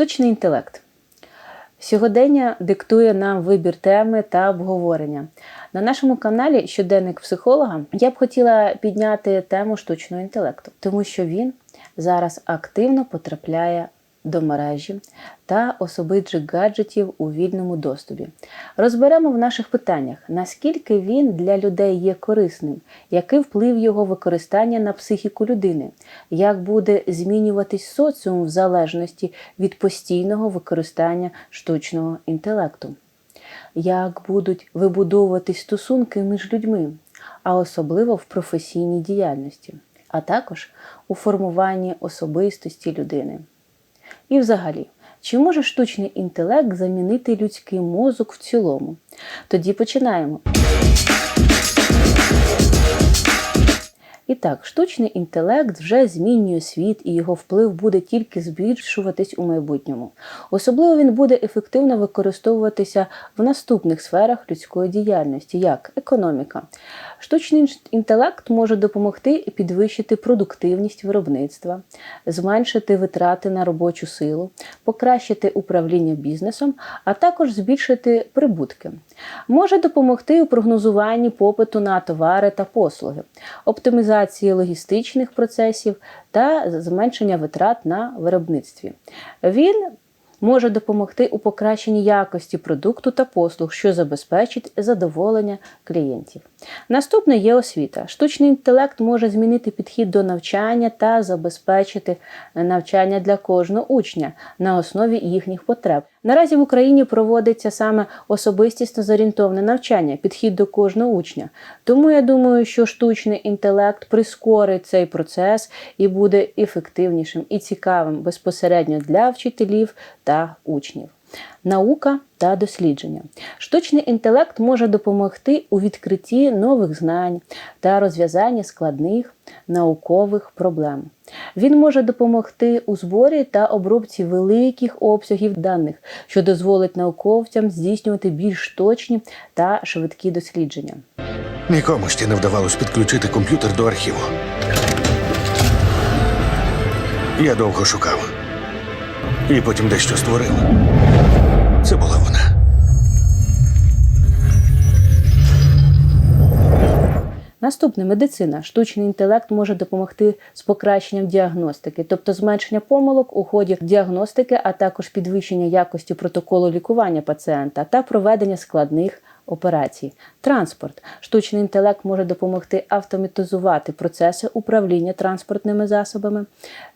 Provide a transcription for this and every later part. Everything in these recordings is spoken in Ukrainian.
Штучний інтелект. Сьогодення диктує нам вибір теми та обговорення. На нашому каналі Щоденник психолога я б хотіла підняти тему штучного інтелекту, тому що він зараз активно потрапляє до мережі та особистих гаджетів у вільному доступі. Розберемо в наших питаннях, наскільки він для людей є корисним, який вплив його використання на психіку людини, як буде змінюватись соціум в залежності від постійного використання штучного інтелекту, як будуть вибудовуватись стосунки між людьми, а особливо в професійній діяльності, а також у формуванні особистості людини. І взагалі, чи може штучний інтелект замінити людський мозок в цілому? Тоді починаємо. І так, штучний інтелект вже змінює світ, і його вплив буде тільки збільшуватись у майбутньому. Особливо він буде ефективно використовуватися в наступних сферах людської діяльності, як економіка. Штучний інтелект може допомогти підвищити продуктивність виробництва, зменшити витрати на робочу силу, покращити управління бізнесом, а також збільшити прибутки. Може допомогти у прогнозуванні попиту на товари та послуги, оптимізації логістичних процесів та зменшення витрат на виробництві. Він може допомогти у покращенні якості продукту та послуг, що забезпечить задоволення клієнтів. Наступне є освіта. Штучний інтелект може змінити підхід до навчання та забезпечити навчання для кожного учня на основі їхніх потреб. Наразі в Україні проводиться саме особистісно зорієнтовне навчання, підхід до кожного учня. Тому я думаю, що штучний інтелект прискорить цей процес і буде ефективнішим і цікавим безпосередньо для вчителів та учнів. Наука та дослідження. Штучний інтелект може допомогти у відкритті нових знань та розв'язанні складних наукових проблем. Він може допомогти у зборі та обробці великих обсягів даних, що дозволить науковцям здійснювати більш точні та швидкі дослідження. Нікому ще не вдавалось підключити комп'ютер до архіву. Я довго шукав. І потім дещо створив. Це була вона. Наступне медицина. Штучний інтелект може допомогти з покращенням діагностики, тобто зменшення помилок у ході діагностики, а також підвищення якості протоколу лікування пацієнта та проведення складних операцій. Транспорт. Штучний інтелект може допомогти автоматизувати процеси управління транспортними засобами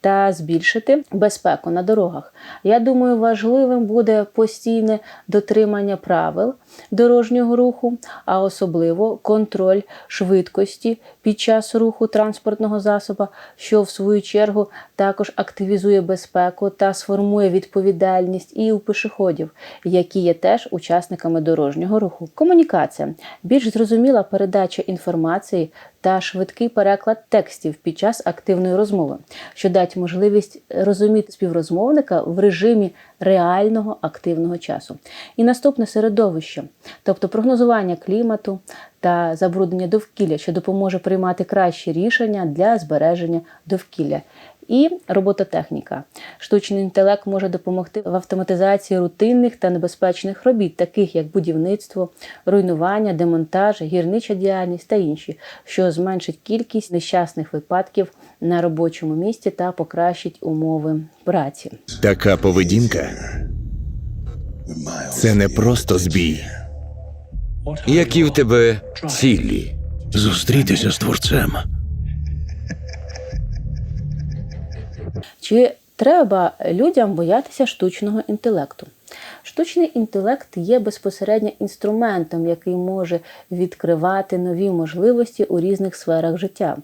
та збільшити безпеку на дорогах. Я думаю, важливим буде постійне дотримання правил дорожнього руху, а особливо контроль швидкості під час руху транспортного засоба, що в свою чергу також активізує безпеку та сформує відповідальність і у пішоходів, які є теж учасниками дорожнього руху. Комунікація більш зрозуміла передача інформації та швидкий переклад текстів під час активної розмови, що дасть можливість розуміти співрозмовника в режимі реального активного часу. І наступне середовище, тобто прогнозування клімату та забруднення довкілля, що допоможе приймати кращі рішення для збереження довкілля. І робототехніка. Штучний інтелект може допомогти в автоматизації рутинних та небезпечних робіт, таких як будівництво, руйнування, демонтаж, гірнича діяльність та інші, що зменшить кількість нещасних випадків на робочому місці та покращить умови праці. Така поведінка це не просто збій. Які в тебе цілі? Зустрітися з творцем. Чи треба людям боятися штучного інтелекту? Штучний інтелект є безпосередньо інструментом, який може відкривати нові можливості у різних сферах життя.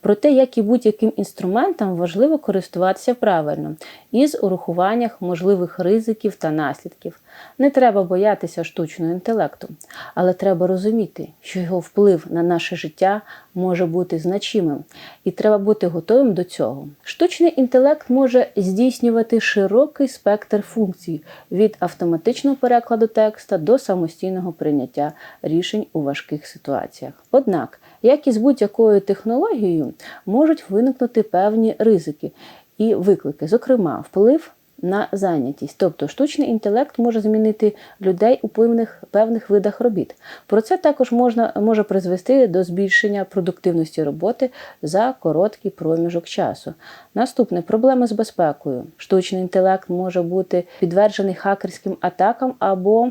Проте, як і будь-яким інструментом, важливо користуватися правильно із урахуванням можливих ризиків та наслідків. Не треба боятися штучного інтелекту, але треба розуміти, що його вплив на наше життя може бути значимим, і треба бути готовим до цього. Штучний інтелект може здійснювати широкий спектр функцій від автоматичного перекладу текста до самостійного прийняття рішень у важких ситуаціях. Однак, як і з будь-якою технологією, можуть виникнути певні ризики і виклики, зокрема, вплив на зайнятість. Тобто штучний інтелект може змінити людей у певних, певних видах робіт. Про це також можна, може призвести до збільшення продуктивності роботи за короткий проміжок часу. Наступне проблеми з безпекою. Штучний інтелект може бути підтверджений хакерським атакам або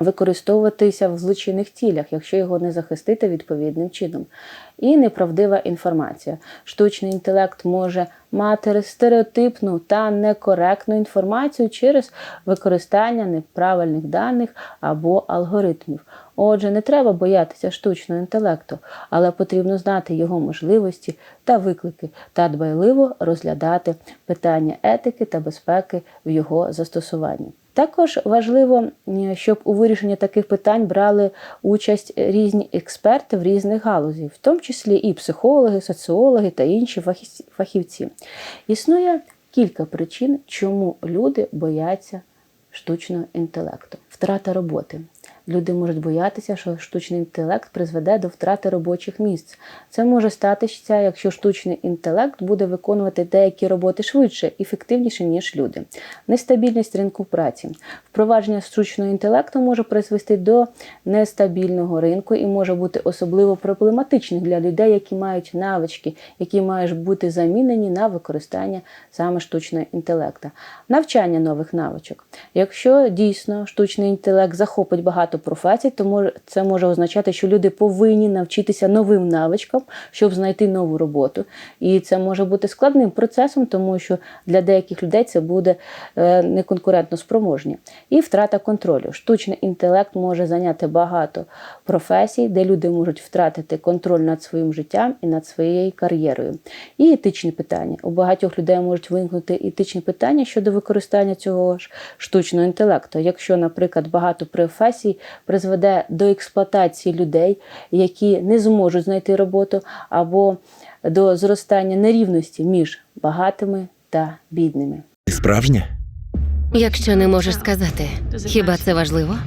використовуватися в злочинних цілях, якщо його не захистити відповідним чином. І неправдива інформація. Штучний інтелект може мати стереотипну та некоректну інформацію через використання неправильних даних або алгоритмів. Отже, не треба боятися штучного інтелекту, але потрібно знати його можливості та виклики та дбайливо розглядати питання етики та безпеки в його застосуванні. Також важливо, е, щоб у вирішенні таких питань брали участь різні експерти в різних галузях, в тому числі і психологи, соціологи та інші фахівці. Існує кілька причин, чому люди бояться штучного інтелекту. Втрата роботи. Люди можуть боятися, що штучний інтелект призведе до втрати робочих місць. Це може статися, якщо штучний інтелект буде виконувати деякі роботи швидше, ефективніше, ніж люди. Нестабільність ринку праці. Впровадження штучного інтелекту може призвести до нестабільного ринку і може бути особливо проблематичним для людей, які мають навички, які мають бути замінені на використання саме штучного інтелекту. Навчання нових навичок. Якщо дійсно штучний інтелект захопить багато професій, то може це може означати, що люди повинні навчитися новим навичкам, щоб знайти нову роботу. І це може бути складним процесом, тому що для деяких людей це буде е, неконкурентно спроможні. І втрата контролю. Штучний інтелект може зайняти багато професій, де люди можуть втратити контроль над своїм життям і над своєю кар'єрою. І етичні питання. У багатьох людей можуть виникнути етичні питання щодо використання цього ж штучного інтелекту. Якщо, наприклад, багато професій призведе до експлуатації людей, які не зможуть знайти роботу, або до зростання нерівності між багатими та бідними. Ти справжня? Якщо не можеш сказати, хіба це важливо?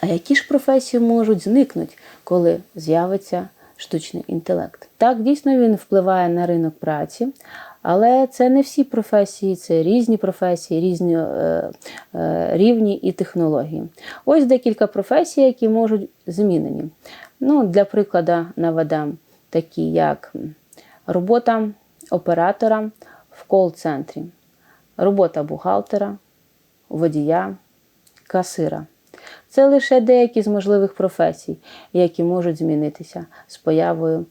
А які ж професії можуть зникнути, коли з'явиться штучний інтелект? Так, дійсно він впливає на ринок праці, але це не всі професії, це різні професії, різні е, е, рівні і технології. Ось декілька професій, які можуть змінені. Ну, для прикладу наведемо такі, як робота оператора в кол-центрі, робота бухгалтера, водія, касира. Це лише деякі з можливих професій, які можуть змінитися з появою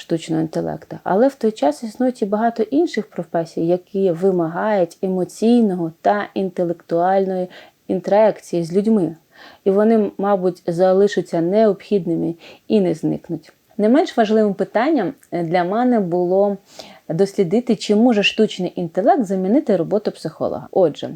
штучного інтелекту. Але в той час існують і багато інших професій, які вимагають емоційного та інтелектуальної інтеракції з людьми. І вони, мабуть, залишаться необхідними і не зникнуть. Не менш важливим питанням для мене було дослідити, чи може штучний інтелект замінити роботу психолога. Отже,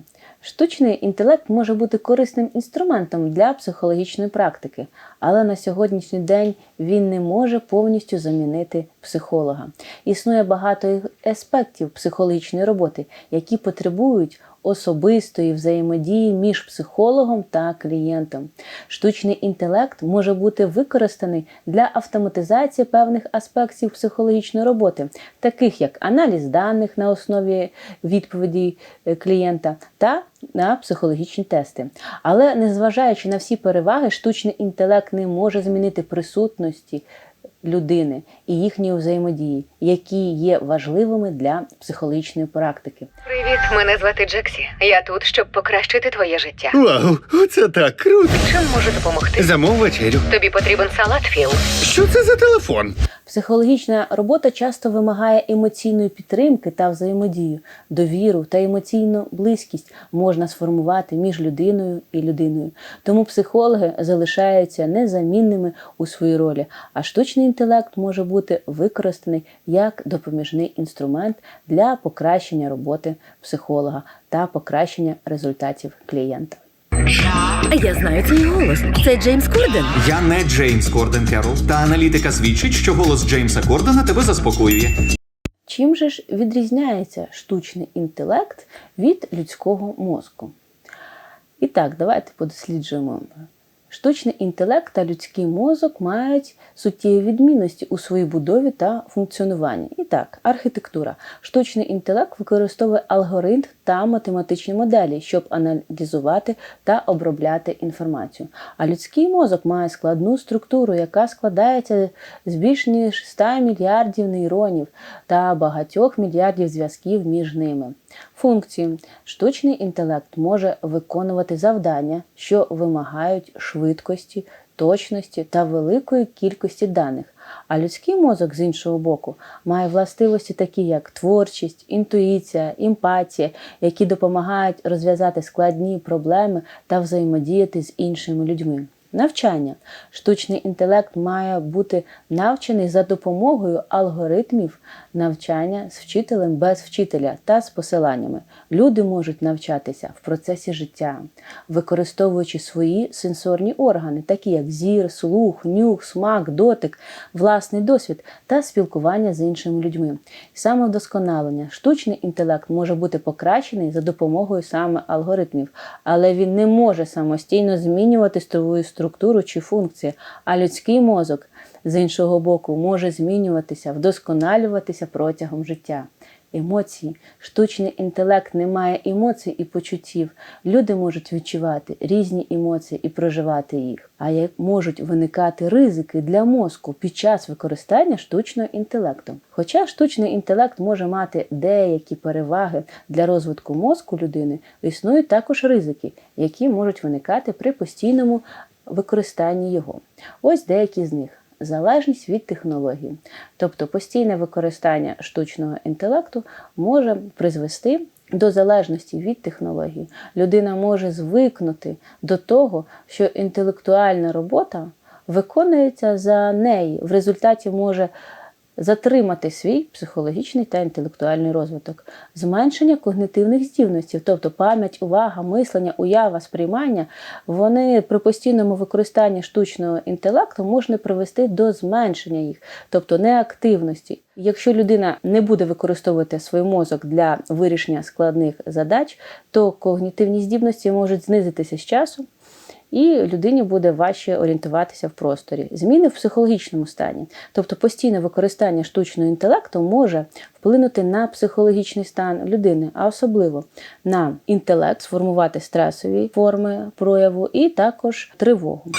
штучний інтелект може бути корисним інструментом для психологічної практики, але на сьогоднішній день він не може повністю замінити психолога. Існує багато аспектів психологічної роботи, які потребують особистої взаємодії між психологом та клієнтом. Штучний інтелект може бути використаний для автоматизації певних аспектів психологічної роботи, таких як аналіз даних на основі відповідей е, клієнта та на психологічні тести. Але незважаючи на всі переваги, штучний інтелект не може змінити присутності людини і їхньої взаємодії, які є важливими для психологічної практики. Привіт, мене звати Джексі. Я тут, щоб покращити твоє життя. Вау, це так круто! Чим можу допомогти? Замов вечерю. Тобі потрібен салат, Філ. Що це за телефон? Психологічна робота часто вимагає емоційної підтримки та взаємодію, довіру та емоційну близькість можна сформувати між людиною і людиною. Тому психологи залишаються незамінними у своїй ролі, а штучний інтелект може бути використаний як допоміжний інструмент для покращення роботи психолога та покращення результатів клієнта. Я знаю цей голос. Це Джеймс Корден. Я не Джеймс Корден Керол, та аналітика свідчить, що голос Джеймса Кордена тебе заспокоює. Чим же ж відрізняється штучний інтелект від людського мозку? І так, давайте подосліджуємо. Штучний інтелект та людський мозок мають суттєві відмінності у своїй будові та функціонуванні. І так, архітектура. Штучний інтелект використовує алгоритм та математичні моделі, щоб аналізувати та обробляти інформацію. А людський мозок має складну структуру, яка складається з більш ніж 100 мільярдів нейронів та багатьох мільярдів зв'язків між ними. Функції штучний інтелект може виконувати завдання, що вимагають швидкості, точності та великої кількості даних. А людський мозок, з іншого боку, має властивості такі, як творчість, інтуїція, емпатія, які допомагають розв'язати складні проблеми та взаємодіяти з іншими людьми. Навчання. Штучний інтелект має бути навчений за допомогою алгоритмів навчання з вчителем без вчителя та з посиланнями. Люди можуть навчатися в процесі життя, використовуючи свої сенсорні органи, такі як зір, слух, нюх, смак, дотик, власний досвід та спілкування з іншими людьми. Самовдосконалення. Штучний інтелект може бути покращений за допомогою саме алгоритмів, але він не може самостійно змінювати свою структуру чи функції, а людський мозок з іншого боку може змінюватися, вдосконалюватися протягом життя. Емоції. Штучний інтелект не має емоцій і почуттів. Люди можуть відчувати різні емоції і проживати їх. А як можуть виникати ризики для мозку під час використання штучного інтелекту. Хоча штучний інтелект може мати деякі переваги для розвитку мозку людини, існують також ризики, які можуть виникати при постійному використанні його. Ось деякі з них. Залежність від технології, тобто постійне використання штучного інтелекту може призвести до залежності від технології. Людина може звикнути до того, що інтелектуальна робота виконується за неї, в результаті може затримати свій психологічний та інтелектуальний розвиток, зменшення когнитивних здібностей, тобто пам'ять, увага, мислення, уява, сприймання, вони при постійному використанні штучного інтелекту можна привести до зменшення їх, тобто неактивності. Якщо людина не буде використовувати свій мозок для вирішення складних задач, то когнітивні здібності можуть знизитися з часом і людині буде важче орієнтуватися в просторі. Зміни в психологічному стані, тобто постійне використання штучного інтелекту може вплинути на психологічний стан людини, а особливо на інтелект, сформувати стресові форми прояву і також тривогу.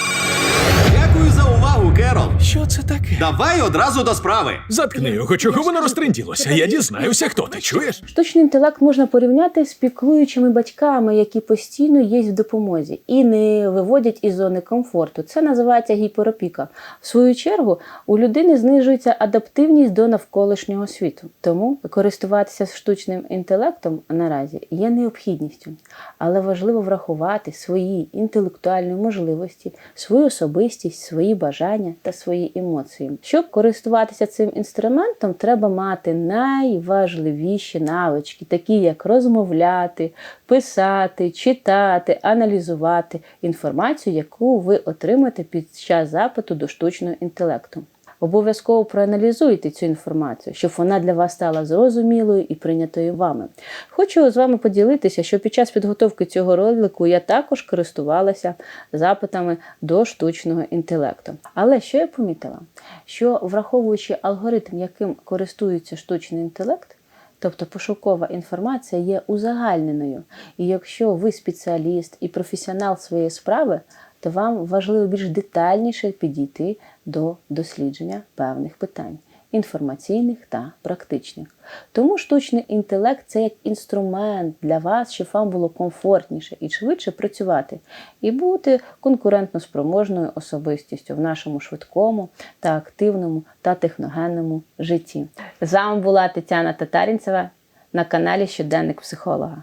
Дякую за увагу, Керол. Що це таке? Давай одразу до справи. Заткни його, чого воно розтренділося? Я дізнаюся, хто ти чуєш? Штучний інтелект можна порівняти з піклуючими батьками, які постійно є в допомозі і не виводять із зони комфорту. Це називається гіперопіка. В свою чергу у людини знижується адаптивність до навколишнього світу. Тому користуватися штучним інтелектом наразі є необхідністю, але важливо врахувати свої інтелектуальні можливості, свою особистість, свої бажання та свої емоції. Щоб користуватися цим інструментом, треба мати найважливіші навички, такі як розмовляти, писати, читати, аналізувати інформацію, яку ви отримаєте під час запиту до штучного інтелекту. Обов'язково проаналізуйте цю інформацію, щоб вона для вас стала зрозумілою і прийнятою вами. Хочу з вами поділитися, що під час підготовки цього ролику я також користувалася запитами до штучного інтелекту. Але що я помітила? Що враховуючи алгоритм, яким користується штучний інтелект, Тобто пошукова інформація є узагальненою. І якщо ви спеціаліст і професіонал своєї справи, то вам важливо більш детальніше підійти до дослідження певних питань інформаційних та практичних. Тому штучний інтелект це як інструмент для вас, щоб вам було комфортніше і швидше працювати, і бути конкурентно спроможною особистістю в нашому швидкому та активному та техногенному житті. З вами була Тетяна Татарінцева на каналі Щоденник психолога.